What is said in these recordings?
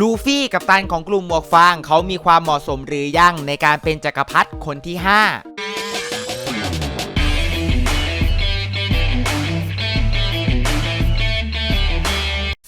ลูฟี่กับตันของกลุ่มหมวกฟางเขามีความเหมาะสมหรือยังในการเป็นจักรพรรดิคนที่ 5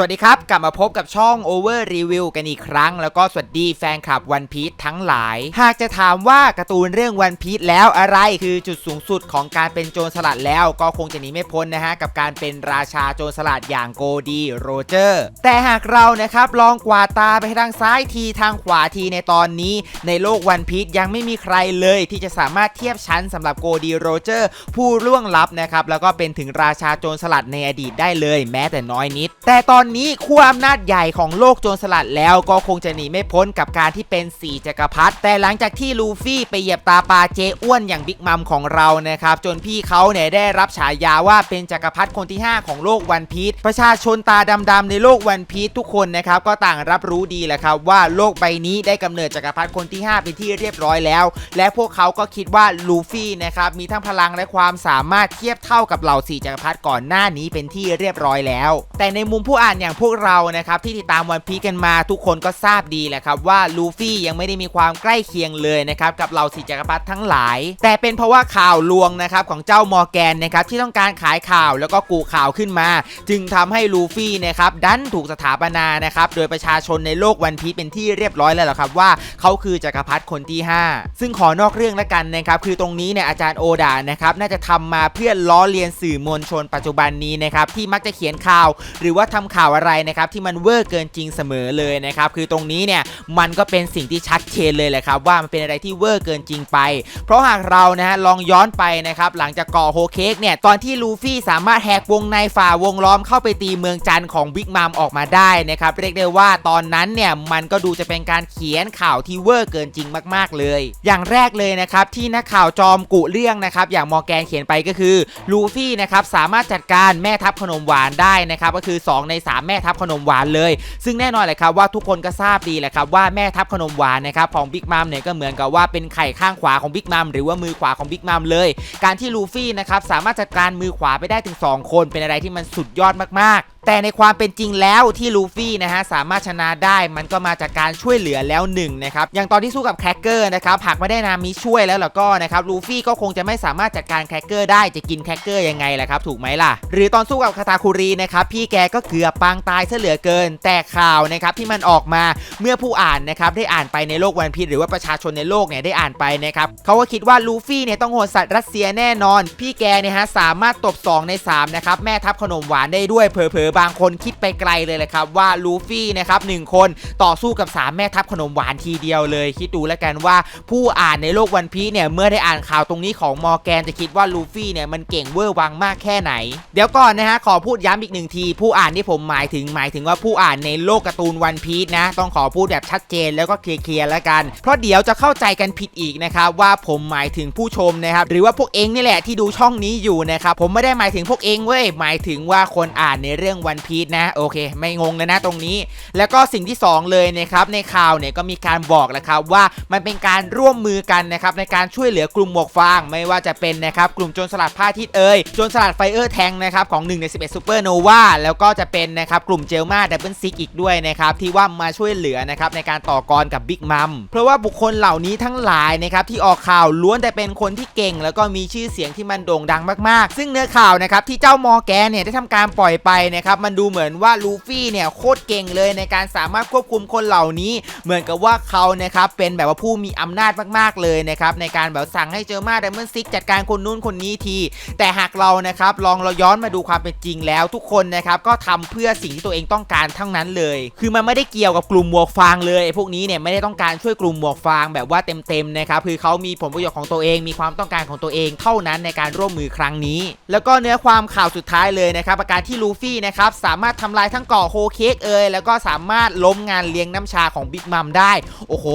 สวัสดีครับ กลับมาพบกับช่อง Over Review กันอีกครั้ง แล้วก็สวัสดีแฟนคลับวันพี e ทั้งหลาย หากจะถามว่าการ์ตูนเรื่องวันพี e แล้วอะไรคือจุดสูงสุดของการเป็นโจรสลัดแล้ว ก็คงจะหนีไม่พ้นนะฮะ กับการเป็นราชาโจรสลัดอย่างโกดีโรเจอร์ แต่หากเรานะครับลองกวาดตาไปทางซ้ายทีทางขวาทีในตอนนี้ ในโลกวันพี e ยังไม่มีใครเลย ที่จะสามารถเทียบชั้นสำหรับโกดีโรเจอร์ ผู้ล่วงลับนะครับแล้วก็เป็นถึงราชาโจรสลัดในอดีตได้เลย แม้แต่น้อยนิด แต่ตอนนี้ขั้วอำนาจใหญ่ของโลกโจรสลัดแล้วก็คงจะหนีไม่พ้นกับการที่เป็นสีจักรพรรดิแต่หลังจากที่ลูฟี่ไปเหยียบตาปลาเจอ้วนอย่างบิ๊กมัมของเรานะครับจนพี่เขาเนี่ยได้รับฉายาว่าเป็นจักรพรรดิคนที่ 5 ของโลกวันพีชประชาชนตาดำๆในโลกวันพีชทุกคนนะครับก็ต่างรับรู้ดีแหละครับว่าโลกใบนี้ได้กำเนิดจักรพรรดิคนที่ 5 เป็นที่เรียบร้อยแล้ว และพวกเขาก็คิดว่าลูฟี่นะครับมีทั้งพลังและความสามารถเทียบเท่ากับเหล่าสีจักรพรรดิก่อนหน้านี้เป็นที่เรียบร้อยแล้ว แต่ในมุมผู้อ่านอย่างพวกเรานะครับที่ติดตามวันพีกันมาทุกคนก็ทราบดีแหละครับว่าลูฟี่ยังไม่ได้มีความใกล้เคียงเลยนะครับกับเหล่าสีจักรพรรดิทั้งหลาย แต่เป็นเพราะว่าข่าวลวงนะครับของเจ้ามอร์แกนนะครับที่ต้องการขายข่าวแล้วก็กูข่าวขึ้นมา จึงทำให้ลูฟี่นะครับดันถูกสถาปนานะครับโดยประชาชนในโลกวันพีเป็นที่เรียบร้อยแล้วครับว่าเขาคือจักรพรรดิคนที่ 5 ซึ่งขอนอกเรื่องแล้วกันนะครับคือตรงนี้เนี่ยอาจารย์โอดานะครับน่าจะทำมาเพื่อล้อเลียนสื่อมวลชนปัจจุบันนี้นะครับที่มักจะเขียนข่าว หรือว่าทำข่าวข่าวอะไรนะครับที่มันเวอร์เกินจริงเสมอเลยนะครับคือตรงนี้เนี่ยมันก็เป็นสิ่งที่ชัดเจนเลยแหละครับว่ามันเป็นอะไรที่เวอร์เกินจริงไป เพราะหากเรานะฮะลองย้อนไปนะครับหลังจากก่อโฮเค้กเนี่ยตอนที่ลูฟี่สามารถแหกวงในฝ่าวงล้อมเข้าไปตีเมืองจันของบิ๊กมัมออกมาได้นะครับเรียกได้ว่าตอนนั้นเนี่ยมันก็ดูจะเป็นการเขียนข่าวที่เวอร์เกินจริงมาก ๆเลย อย่างแรกเลยนะครับที่นักข่าวจอมกุเรื่องนะครับอย่างมอแกนเขียนไปก็คือลูฟี่นะครับสามารถจัดการแม่ทัพขนมหวานได้นะครับก็คือ 2 ใน3 แม่ทัพขนมหวานเลย ซึ่งแน่นอนเลยครับว่าทุกคนก็ทราบดีแหละครับว่าแม่ทัพขนมหวานนะครับของบิ๊กมัมเนี่ยก็เหมือนกับว่าเป็นไข่ข้างขวาของบิ๊กมัมหรือว่ามือขวาของบิ๊กมัมเลย การที่ลูฟี่นะครับสามารถจัดการมือขวาไปได้ถึง 2 คนเป็นอะไรที่มันสุดยอดมากๆแต่ในความเป็นจริงแล้วที่ลูฟี่นะฮะสามารถชนะได้มันก็มาจากการช่วยเหลือแล้วหนึ่งนะครับอย่างตอนที่สู้กับแครกเกอร์นะครับหากไม่ได้นามิช่วยแล้วแล่ะก็นะครับลูฟี่ก็คงจะไม่สามารถจัดการแครกเกอร์ได้จะกินแครกเกอร์ยังไงล่ะครับถูกไหมล่ะ หรือตอนสู้กับคาตาคุรีนะครับพี่แกก็เกือบปางตายซะเหลือเกิน แต่ข่าวนะครับที่มันออกมาเมื่อผู้อ่านนะครับได้อ่านไปในโลกวันพีหรือว่าประชาชนในโลกเนี่ยได้อ่านไปนะครับเขาก็คิดว่าลูฟี่เนี่ยต้องโหดสัตว์รัสเซียแน่นอน พี่แกเนี่ยฮะสามารถตบ2ใน3นะครับแม่ทัพขนมหวานได้ด้วยเผลอบางคนคิดไปไกลเลยแหละครับว่าลูฟี่นะครับหนึ่งคนต่อสู้กับ 3 แม่ทัพขนมหวานทีเดียวเลย คิดดูแล้วกันว่าผู้อ่านในโลกวันพีเนี่ย เมื่อได้อ่านข่าวตรงนี้ของมอร์แกนจะคิดว่าลูฟี่เนี่ย มันเก่งเวอร์วังมากแค่ไหน เดี๋ยวก่อนนะฮะ ขอพูดย้ำอีกหนึ่งที ผู้อ่านที่ผมหมายถึงหมายถึงว่าผู้อ่านในโลกการ์ตูนวันพีชนะ ต้องขอพูดแบบชัดเจนแล้วก็เคลียร์แล้วกัน เพราะเดี๋ยวจะเข้าใจกันผิดอีกนะครับว่าผมหมายถึงผู้ชมนะครับหรือว่าพวกเองนี่แหละที่ดูช่องนี้อยู่นะครับผมไม่ได้หมายถึงพวกเองเว้ยหมายถึงว่าคนอ่านในเรื่องวันพีชนะโอเค ไม่งงแล้วนะตรงนี้ แล้วก็สิ่งที่ 2 เลยนะครับในข่าวเนี่ยก็มีการบอกแล้วครับว่ามันเป็นการร่วมมือกันนะครับในการช่วยเหลือกลุ่มหมวกฟาง ไม่ว่าจะเป็นนะครับกลุ่มโจรสลัดผ้าทิศเอ่ยโจรสลัดไฟเออร์แทงนะครับของ1ใน11ซูเปอร์โนวาแล้วก็จะเป็นนะครับกลุ่มเจลมาดับเบิลซิกอีกด้วยนะครับที่ว่ามาช่วยเหลือนะครับในการต่อกรกับบิ๊กมัมเพราะว่าบุคคลเหล่านี้ทั้งหลายนะครับที่ออกข่าวล้วนแต่เป็นคนที่เก่ง แล้วก็มีชื่อเสียงที่มันโด่งดังมากๆ ซึ่งเนื้อข่าวนะครับที่เจ้ามอแกเนี่ยได้ทำการปล่อยไปนะครับมันดูเหมือนว่าลูฟี่เนี่ยโคตรเก่งเลยในการสามารถควบคุมคนเหล่านี้ เหมือนกับว่าเขานะครับเป็นแบบว่าผู้มีอำนาจมากๆเลยนะครับในการแบบสั่งให้เจอมาดัมเบิลซิกจัดการคนนู้นคนนี้ที แต่หากเรานะครับลองเราย้อนมาดูความเป็นจริงแล้ว ทุกคนนะครับก็ทำเพื่อสิ่งที่ตัวเองต้องการทั้งนั้นเลย คือมันไม่ได้เกี่ยวกับกลุ่มหมวกฟางเลยไอ้พวกนี้เนี่ยไม่ได้ต้องการช่วยกลุ่มหมวกฟางแบบว่าเต็มๆนะครับคือเขามีผลประโยชน์ของตัวเอง มีความต้องการของตัวเองเท่านั้นในการร่วมมือครั้งนี้ แล้วก็เนื้อความข่าวสุดท้ายเลยนะครับประการที่ลูฟี่นะครับสามารถทำลายทั้งเกาะโฮเค้กเอยแล้วก็สามารถล้มงานเลี้ยงน้ำชาของบิ๊กมัมได้ โอ้โห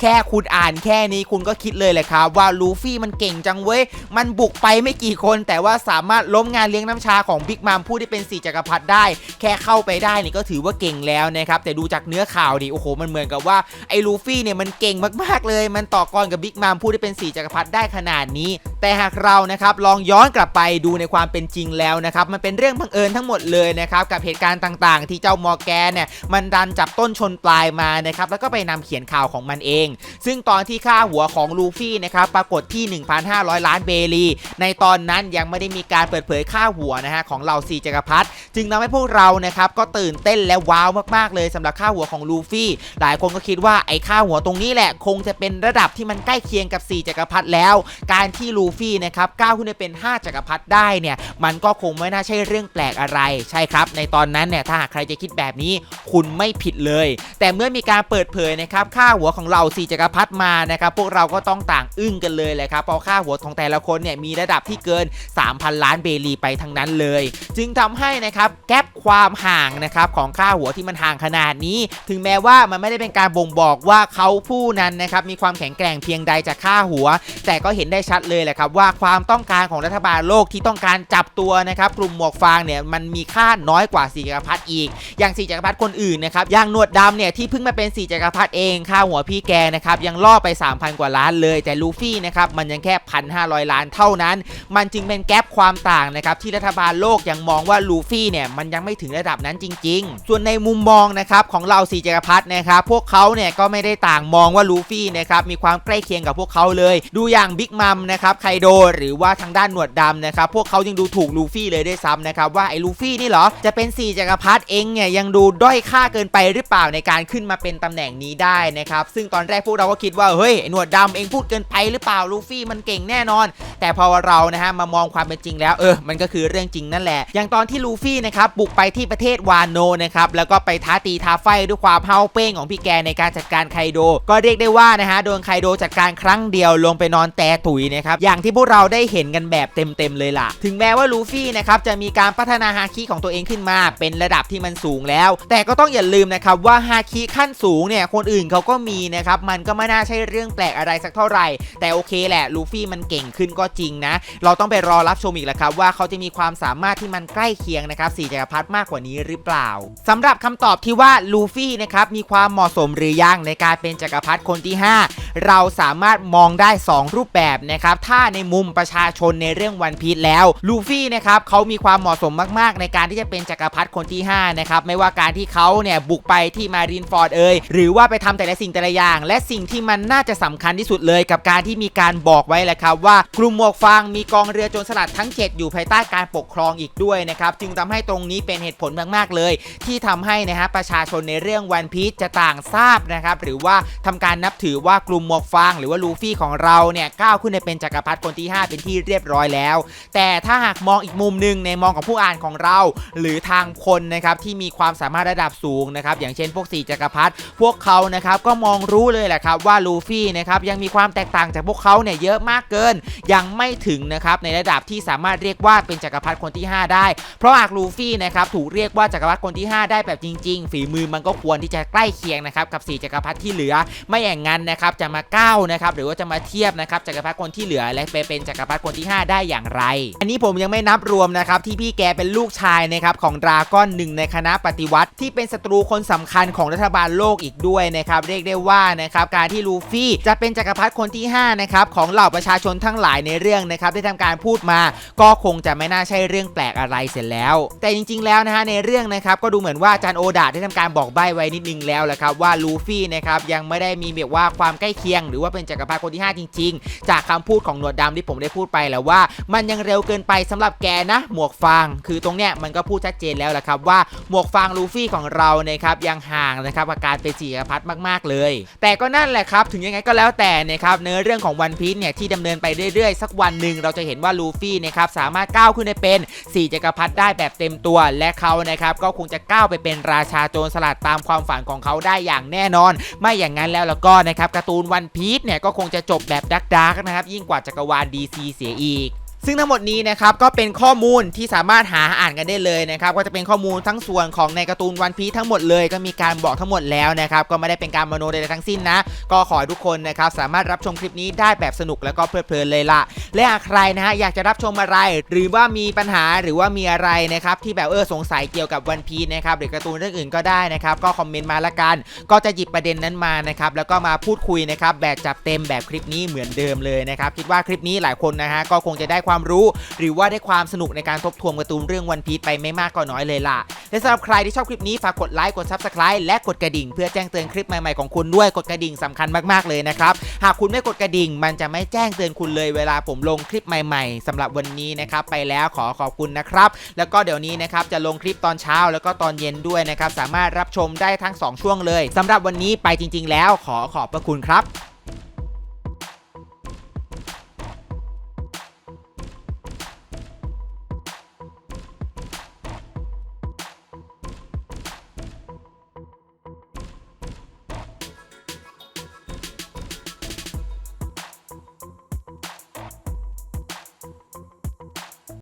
แค่คุณอ่านแค่นี้คุณก็คิดเลยแหละครับ ว่าลูฟี่มันเก่งจังเว้ย มันบุกไปไม่กี่คน แต่ว่าสามารถล้มงานเลี้ยงน้ำชาของบิ๊กมัมผู้ที่เป็นสีจักรพรรดิได้ แค่เข้าไปได้นี่ก็ถือว่าเก่งแล้วนะครับแต่ดูจากเนื้อข่าวดิโอ้โหมันเหมือนกับว่าไอ้ลูฟี่เนี่ยมันเก่งมากๆเลย มันต่อกรกับบิ๊กมัมผู้ที่เป็นสีจักรพรรดิได้ขนาดนี้ แต่หากเรานะครับลองย้อนกลับไปดูในความเป็นจริงแล้วนะครับมันเป็นเรื่องบังเอิญทั้งหมดเลยนะครับกับเหตุการณ์ต่างๆ ที่เจ้ามอร์แกนเนี่ยมันดันจับต้นชนปลายมานะครับแล้วก็ไปนำเขียนข่าวของมันเอง ซึ่งตอนที่ค่าหัวของลูฟี่นะครับปรากฏที่ 1,500 ล้านเบลีในตอนนั้นยังไม่ได้มีการเปิดเผยค่าหัวนะฮะของเหล่าสีจักรพรรดิจึงทำให้พวกเรานะครับก็ตื่นเต้นและว้าวมากๆเลยสำหรับค่าหัวของลูฟี่ หลายคนก็คิดว่าไอ้ค่าหัวตรงนี้แหละคงจะเป็นระดับที่มันใกล้เคียงกับ4จักรพรรดิแล้ว การที่ลูฟี่นะครับก้าวขึ้นไปเป็น 5 จักรพรรดิได้เนี่ยมันก็คงไม่น่าใช่เรื่องแปลกอะไรใช่ครับในตอนนั้นเนี่ยถ้าหากใครจะคิดแบบนี้คุณไม่ผิดเลย แต่เมื่อมีการเปิดเผยนะครับค่าหัวของเรา4จักรพรรดิมานะครับพวกเราก็ต้องต่างอึ้งกันเลยแหละครับเพราะค่าหัวของแต่ละคนเนี่ยมีระดับที่เกิน 3,000 ล้านเบลีไปทั้งนั้นเลย จึงทำให้นะครับแกลบความห่างนะครับของค่าหัวที่มันห่างขนาดนี้ ถึงแม้ว่ามันไม่ได้เป็นการบ่งบอกว่าเขาผู้นั้นนะครับมีความแข็งแกร่งเพียงใดจากค่าหัว แต่ก็เห็นได้ชัดเลยแหละครับว่าความต้องการของรัฐบาลโลกที่ต้องการจับตัวนะครับกลุ่มหมวกฟางเนี่ยมันมีค่าน้อยกว่าสีจักรพรรดิอีก อย่างสีจักรพรรดิคนอื่นนะครับอย่างหนวดดำเนี่ยที่เพิ่งมาเป็นสีจักรพรรดิเองค่าหัวพี่แกนะครับยังล่อไป 3,000 กว่าล้านเลย แต่ลูฟี่นะครับมันยังแค่1,500ล้านเท่านั้น มันจึงเป็นแกลบความต่างนะครับที่รัฐบาลโลกยังมองว่าลูฟี่เนี่ยมันยังไม่ถึงระดับนั้นจริง ๆ ส่วนในมุมมองนะครับของเราสีจักรพรรดินะครับพวกเขาเนี่ยก็ไม่ได้ต่างมองว่าลูฟี่นะครับมีความใกล้เคียงกับพวกเขาเลย ดูอย่างบิ๊กมัมนะครับไคโดหรือว่าทางด้านหนวดดำนะครับพวกเขายังดูถูกลูฟี่เลยด้วยซ้ำนะครับว่าไอ้ลูฟี่นี่เหรอจะเป็นสี่จักรพรรดิเองเนี่ยยังดูด้อยค่าเกินไปหรือเปล่าในการขึ้นมาเป็นตำแหน่งนี้ได้นะครับ ซึ่งตอนแรกพวกเราก็คิดว่าเฮ้ยหนวดดำเองพูดเกินไปหรือเปล่าลูฟี่มันเก่งแน่นอน แต่พอเรานะฮะมามองความเป็นจริงแล้วเออมันก็คือเรื่องจริงนั่นแหละ อย่างตอนที่ลูฟี่นะครับบุกไปที่ประเทศวานโนนะครับแล้วก็ไปท้าตีท้าไฟด้วยความเฮาเป้งของพี่แกในการจัดการไคโด ก็เรียกได้ว่านะฮะโดนไคโดจัดการครั้งเดียวลงไปนอนแต่ตุ๋ยนะครับอย่างที่พวกเราได้เห็นกันแบบเต็มๆเลยล่ะ ถึงแม้ว่าลูฟี่นะครับจะมีการพัฒนาฮาคิของตัวเองขึ้นมาเป็นระดับที่มันสูงแล้ว แต่ก็ต้องอย่าลืมนะครับว่าฮาคิขั้นสูงเนี่ยคนอื่นเขาก็มีนะครับมันก็ไม่น่าใช่เรื่องแปลกอะไรสักเท่าไหร่ แต่โอเคแหละลูฟี่มันเก่งขึ้นก็จริงนะ เราต้องไปรอรับชมอีกแหละครับว่าเขาจะมีความสามารถที่มันใกล้เคียงนะครับสี่จักรพรรดิมากกว่านี้หรือเปล่าสำหรับคำตอบที่ว่าลูฟี่นะครับมีความเหมาะสมหรือยังในการเป็นจักรพรรดิคนที่ 5 เราสามารถมองได้ 2 รูปแบบนะครับถ้าในมุมประชาชนในเรื่องวันพีชแล้วลูฟี่นะครับเขามีความเหมาะสมมากๆในการที่จะเป็นจักรพรรดิคนที่5นะครับไม่ว่าการที่เขาเนี่ยบุกไปที่มารินฟอร์ดเอ่ยหรือว่าไปทำแต่ละสิ่งแต่ละอย่าง และสิ่งที่มันน่าจะสำคัญที่สุดเลยกับการที่มีการบอกไว้แหละครับว่ากลุ่มหมวกฟางมีกองเรือโจรสลัดทั้ง7อยู่ภายใต้การปกครองอีกด้วยนะครับจึงทำให้ตรงนี้เป็นเหตุผลมากๆเลย ที่ทำให้นะฮะประชาชนในเรื่องวันพีชจะต่างทราบนะครับหรือว่าทำการนับถือว่ากลุ่มหมวกฟาง หรือว่าลูฟี่ของเราเนี่ยก้าวขึ้นไปเป็นจักรพรรดิคนที่ 5 เป็นที่เรียบร้อยแล้ว แต่ถ้าหากมองอีกมุมหนึ่งในมองของผู้อ่านของเราหรือทางคนนะครับที่มีความสามารถระดับสูงนะครับอย่างเช่นพวก4จักรพรรดิพวกเขานะครับก็มองรู้เลยแหละครับว่าลูฟี่นะครับยังมีความแตกต่างจากพวกเขาเนี่ยเยอะมากเกิน ยังไม่ถึงนะครับในระดับที่สามารถเรียกว่าเป็นจักรพรรดิคนที่ 5 ได้ เพราะหากลูฟี่นะครับถูกเรียกว่าจักรพรรดิคนที่ 5 ได้แบบจริง ๆ ฝีมือมันก็ควรที่จะใกล้เคียงนะครับกับ 4 จักรพรรดิที่เหลือ ไม่อย่างนั้นนะครับจะมาก้าวนะครับหรือว่าจะมาเทียบนะครับจักรพรรดิคนที่เหลือและไปเป็นจักรพรรดิคนที่ 5 ได้อย่างไร อันนี้ผมยังไม่นับรวมนะครับที่พี่แกเป็นลูกชายนะครับของดราก้อนหนึ่งในคณะปฏิวัติ ที่เป็นศัตรูคนสำคัญของรัฐบาลโลกอีกด้วยนะครับเรียกได้ว่านะครับการที่ลูฟี่จะเป็นจักรพรรดิคนที่5นะครับของเหล่าประชาชนทั้งหลายในเรื่องนะครับได้ทำการพูดมา ก็คงจะไม่น่าใช่เรื่องแปลกอะไรเสร็จแล้ว แต่จริง ๆ แล้วนะฮะในเรื่องนะครับก็ดูเหมือนว่าจารย์โอดาได้ทำการบอกใบ้ไว้นิดนึงแล้วแหละครับว่าลูฟี่นะครับยังไม่ได้มีแบบว่าความใกล้เคียง หรือว่าเป็นจักรพรรดิคนที่ 5 จริง ๆ จากคำพูดของหนวดดำที่ผมได้พูดไปแล้วว่า มันยังเร็วเกินไปสำหรับแกนะ หมวกฟาง คือตรงเนี้ยมันก็พูดชัดเจนแล้วแหละครับว่าหมวกฟางลูฟี่ของเรานะครับยังห่างนะครับกับการเป็นจักรพรรดิมาก ๆ เลย แต่ก็นั่นแหละครับถึงยังไงก็แล้วแต่นะครับเนื้อเรื่องของวันพีซเนี่ยที่ดำเนินไปเรื่อยๆ สักวันหนึ่งเราจะเห็นว่าลูฟี่นะครับสามารถก้าวขึ้นไปเป็น4จักรพรรดิได้แบบเต็มตัว และเขานะครับก็คงจะก้าวไปเป็นราชาโจรสลัดตามความฝันของเขาได้อย่างแน่นอน ไม่อย่างนั้นแล้วแล้วก็นะครับการ์ตูนวันพีซเนี่ยก็คงจะจบแบบดักดักนะครับยิ่งกว่าจักรวาล DC เสียอีก ซึ่งทั้งหมดนี้นะครับก็เป็นข้อมูลที่สามารถหาอ่านกันได้เลยนะครับก็จะเป็นข้อมูลทั้งส่วนของในการ์ตูนวันพีทั้งหมดเลย ก็มีการบอกทั้งหมดแล้วนะครับก็ไม่ได้เป็นการมโนใดๆทั้งสิ้นนะ ก็ขอให้ทุกคนนะครับสามารถรับชมคลิปนี้ได้แบบสนุกแล้วก็เพลิดเพลินเลยละและหากใครนะฮะอยากจะรับชมอะไร หรือว่ามีปัญหาหรือว่ามีอะไรนะครับที่แบบเออสงสัยเกี่ยวกับวันพีนะครับหรือการ์ตูนเรื่องอื่นก็ได้นะครับก็คอมเมนต์มาละกัน ก็จะหยิบประเด็นนั้นมานะครับแล้วก็มาพูดคุยนะครับแบบจับเต็มแบบคลิปนี้เหมือนเดิมเลยนะครับคิดว่าคลิปนี้หลายคนนะฮะก็คงจะได้ความความรู้ หรือว่าได้ความสนุกในการทบทวนการ์ตูนเรื่องวันพีชไปไม่มากก็น้อยเลยล่ะและสำหรับใครที่ชอบคลิปนี้ฝากกดไลค์กด Subscribe และกดกระดิ่งเพื่อแจ้งเตือนคลิปใหม่ๆของคุณด้วยกดกระดิ่งสำคัญมากๆเลยนะครับหากคุณไม่กดกระดิ่ง มันจะไม่แจ้งเตือนคุณเลยเวลาผมลงคลิปใหม่ ๆสำหรับวันนี้นะครับไปแล้วขอขอบคุณนะครับแล้วก็เดี๋ยวนี้นะครับจะลงคลิปตอนเช้าแล้วก็ตอนเย็นด้วยนะครับสามารถรับชมได้ทั้ง 2 ช่วงเลยสำหรับวันนี้ไปจริง ๆ แล้วขอขอบพระคุณครับ